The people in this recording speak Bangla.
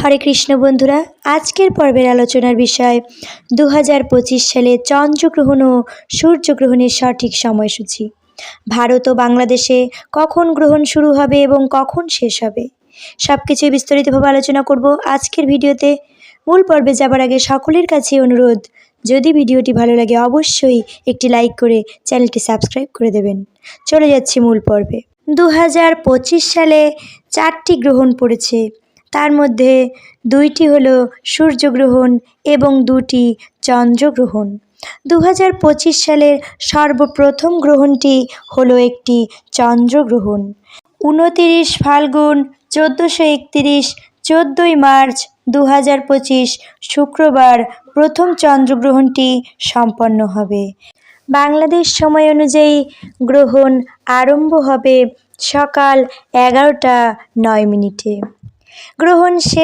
হরে কৃষ্ণ বন্ধুরা, আজকের পর্বের আলোচনার বিষয় দু হাজার পঁচিশ সালে চন্দ্রগ্রহণ ও সূর্যগ্রহণের সঠিক সময়সূচি। ভারত ও বাংলাদেশে কখন গ্রহণ শুরু হবে এবং কখন শেষ হবে? সব কিছুই বিস্তারিতভাবে আলোচনা করব আজকের ভিডিওতে। মূল পর্বে যাবার আগে সকলের কাছে অনুরোধ, যদি ভিডিওটি ভালো লাগে অবশ্যই একটি লাইক করে চ্যানেলটি সাবস্ক্রাইব করে দেবেন। চলে যাচ্ছি মূল পর্বে। দু হাজার পঁচিশ সালে চারটি গ্রহণ পড়েছে। তার মধ্যে দুইটি হলো সূর্যগ্রহণ এবং দুটি চন্দ্রগ্রহণ। দু হাজার পঁচিশ সালের সর্বপ্রথম গ্রহণটি হলো একটি চন্দ্রগ্রহণ। উনতিরিশ ফাল্গুন, চোদ্দোশো একতিরিশ, চোদ্দোই মার্চ দু হাজার পঁচিশ শুক্রবার প্রথম চন্দ্রগ্রহণটি সম্পন্ন হবে। বাংলাদেশ সময় অনুযায়ী গ্রহণ আরম্ভ হবে সকাল এগারোটা নয় মিনিটে। গ্রহণ শেষ